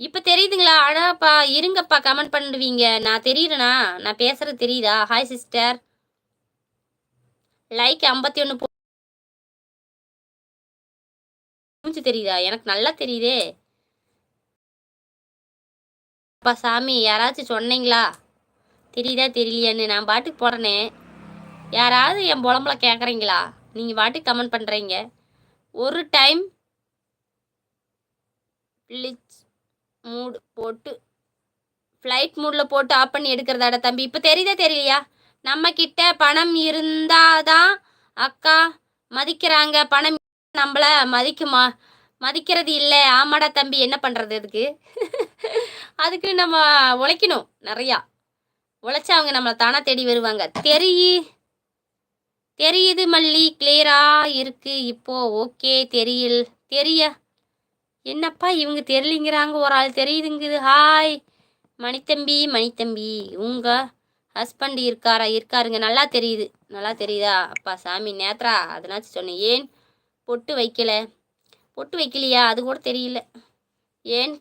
இப்போ தெரியுதுங்களா? அடாப்பா இருங்கப்பா கமெண்ட் பண்ணுவீங்க. நான் தெரியுறேனா? நான் பேசுறது தெரியுதா? ஹாய் சிஸ்டர் லைக் ஐம்பத்தி ஒன்று மூஞ்சி தெரியுதா? எனக்கு நல்லா தெரியுதே. அப்பா சாமி யாராச்சும் சொன்னீங்களா? தெரியுதா தெரியலையான்னு? நான் பாட்டுக்கு போடுறேனே யாராவது என் புலம்புல கேட்குறீங்களா நீங்கள் பாட்டுக்கு கமெண்ட் பண்ணுறீங்க ஒரு டைம் ப்ளிச் மூடு போட்டு. ஃப்ளைட் மூடில் போட்டு ஆஃப் பண்ணி எடுக்கிறதாட தம்பி. இப்போ தெரியுதா தெரியலையா? நம்ம கிட்ட பணம் இருந்தாதான் அக்கா மதிக்கிறாங்க. பணம் நம்மளை மதிக்குமா? மதிக்கிறது இல்லை. ஆமாடா தம்பி. என்ன பண்ணுறது அதுக்கு? அதுக்கு நம்ம உழைக்கணும் நிறையா. உழைச்சா அவங்க நம்மளை தானா தேடி வருவாங்க. தெரியு தெரியுது மல்லி. கிளியரா இருக்கு. இப்போ ஓகே தெரியல். தெரிய. என்னப்பா இவங்க தெரியலிங்கிறாங்க? ஒரு ஆள் தெரியுதுங்குது. ஹாய். மணித்தம்பி மணித்தம்பி. உங்கள் ஹஸ்பண்ட் இருக்காரா? இருக்காருங்க. நல்லா தெரியுது. நல்லா தெரியுதா? அப்பா சாமி நேத்ரா அதனாச்சும் சொன்னேன். ஏன் பொட்டு வைக்கல? பொட்டு வைக்கலையா? அது கூட தெரியல. ஏன்?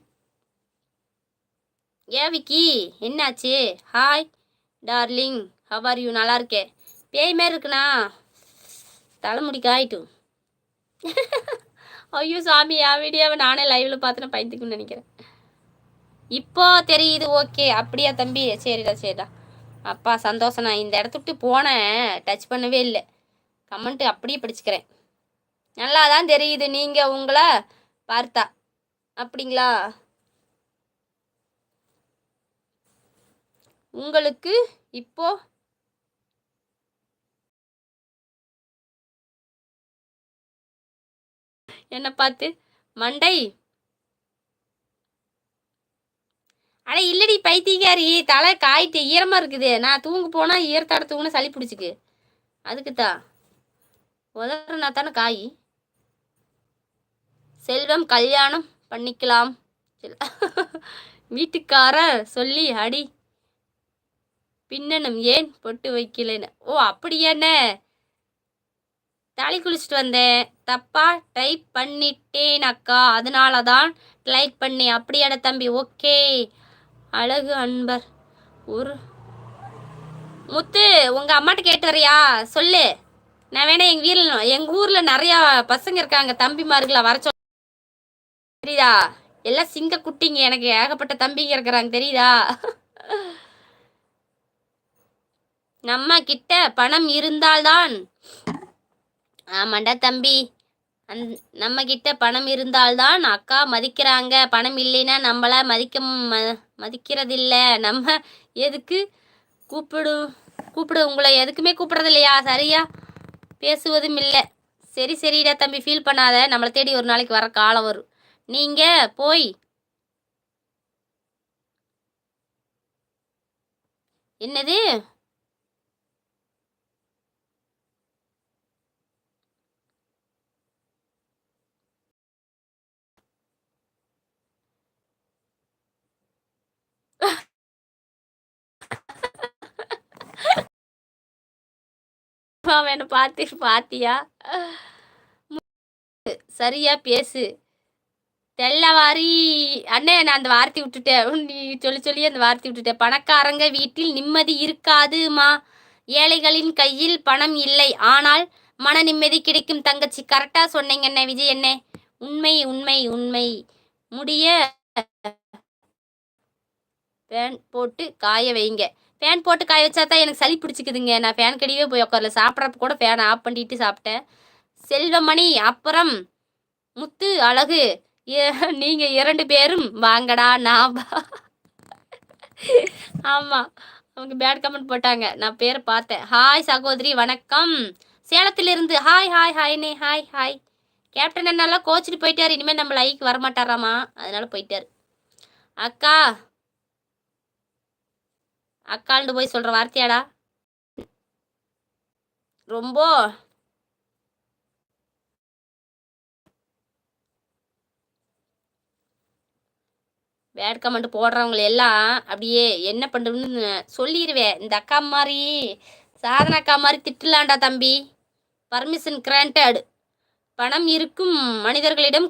ஏ விக்கி? என்னாச்சு? Hi darling. ஹவர் யூ நல்லா இருக்கே. பேய் மாரி இருக்குண்ணா. தலைமுடி காயிட்டும் ஐயோ சாமி என் வீடியோவை நானே லைவில் பார்த்துன்னு பயந்துக்குன்னு நினைக்கிறேன். இப்போ தெரியுது ஓகே அப்படியா தம்பி? சரிடா சரிடா. அப்பா சந்தோஷம் நான் இந்த இடத்த விட்டு போனேன். டச் பண்ணவே இல்லை. கமெண்ட்டு அப்படியே படிச்சுக்கிறேன். நல்லா தான் தெரியுது நீங்கள் உங்களை பார்த்தா. அப்படிங்களா? உங்களுக்கு இப்போ என்னை பார்த்து மண்டை. அட இல்லடி பைத்தியக்காரி தலை காய்ட்டு ஈரமாக இருக்குது. நான் தூங்க போனால் ஈரத்தோட தூங்கினா சளி பிடிச்சிக்கு. அதுக்குத்தான் உதறனா தானே காய். செல்வம் கல்யாணம் பண்ணிக்கலாம். வீட்டுக்கார சொல்லி அடி பின்னணும் ஏன் பொட்டு வைக்கலன்னு? ஓ அப்படியாண்ணே. தலை குளிச்சுட்டு வந்தேன். தப்பா டைப் பண்ணிட்டேன் அக்கா. அதனால தான் லைக் பண்ணி அப்படியாட தம்பி. ஓகே அழகு அன்பர். ஒரு முத்து உங்கள் அம்மாட்ட கேட்டு வரியா? சொல்லு. நான் வேணா எங்கள் வீரில் எங்கள் ஊரில் நிறையா பசங்க இருக்காங்க. தம்பிமார்களை வர சொல் தெரியுதா? எல்லாம் சிங்க குட்டிங்க. எனக்கு ஏகப்பட்ட தம்பிங்க இருக்கிறாங்க. தெரியுதா? நம்ம கிட்ட பணம் இருந்தால்தான் ஆமாண்டா தம்பி. அந் நம்ம கிட்ட பணம் இருந்தால்தான் அக்கா மதிக்கிறாங்க. பணம் இல்லைன்னா நம்மள மதிக்க ம மதிக்கிறதில்ல. நம்ம எதுக்கு கூப்பிடு கூப்பிடு. உங்களை எதுக்குமே கூப்பிடுறது இல்லையா சரியா? பேசுவதும் இல்லை. சரி சரிடா தம்பி. ஃபீல் பண்ணாத. நம்மளை தேடி ஒரு நாளைக்கு வர காலம் வரும். நீங்கள் போய் என்னது? அவனை பார்த்து பாத்தியா? சரியா பேசு. தெல்லவாரி அண்ணே நான் அந்த வார்த்தை விட்டுட்டேன். நீ சொல்லி சொல்லி அந்த வார்த்தை விட்டுட்டேன். பணக்காரங்க வீட்டில் நிம்மதி இருக்காதுமா? ஏழைகளின் கையில் பணம் இல்லை. ஆனால் மன நிம்மதி கிடைக்கும் தங்கச்சி. கரெக்டாக சொன்னீங்க என்ன விஜய் என்ன உண்மை உண்மை உண்மை. முடிய ஃபேன் போட்டு காய வைங்க. ஃபேன் போட்டு காய வச்சா தான் எனக்கு சளி பிடிச்சிக்குதுங்க. நான் ஃபேன் கடியே போய் உட்காரல. சாப்பிட்றப்ப கூட ஃபேன் ஆஃப் பண்ணிட்டு சாப்பிட்டேன். செல்வமணி அப்புறம் முத்து அழகு. நீங்கள் இரண்டு பேரும் வாங்கடா நான் ஆமாம் அவங்க பேட் கமெண்ட் போட்டாங்க. நான் பேரை பார்த்தேன். ஹாய் சகோதரி வணக்கம். சேலத்திலிருந்து ஹாய் ஹாய் ஹாய்னே ஹாய் ஹாய் கேப்டன் என்னெல்லாம் கோச்சிட்டு போயிட்டார். இனிமேல் நம்ம லைக் வரமாட்டாராமா? அதனால போயிட்டார். அக்கா அக்காள்னு போய் சொல்கிற வார்த்தையாடா. ரொம்ப. பேட் கமெண்ட் போடுறவங்களை எல்லாம் அப்படியே என்ன பண்ணுறதுன்னு சொல்லிடுவேன் இந்த அக்கா மாதிரி சாதன அக்கா மாதிரி திட்டலாண்டா தம்பி. பர்மிஷன் கிராண்டட் பணம் இருக்கும் மனிதர்களிடம்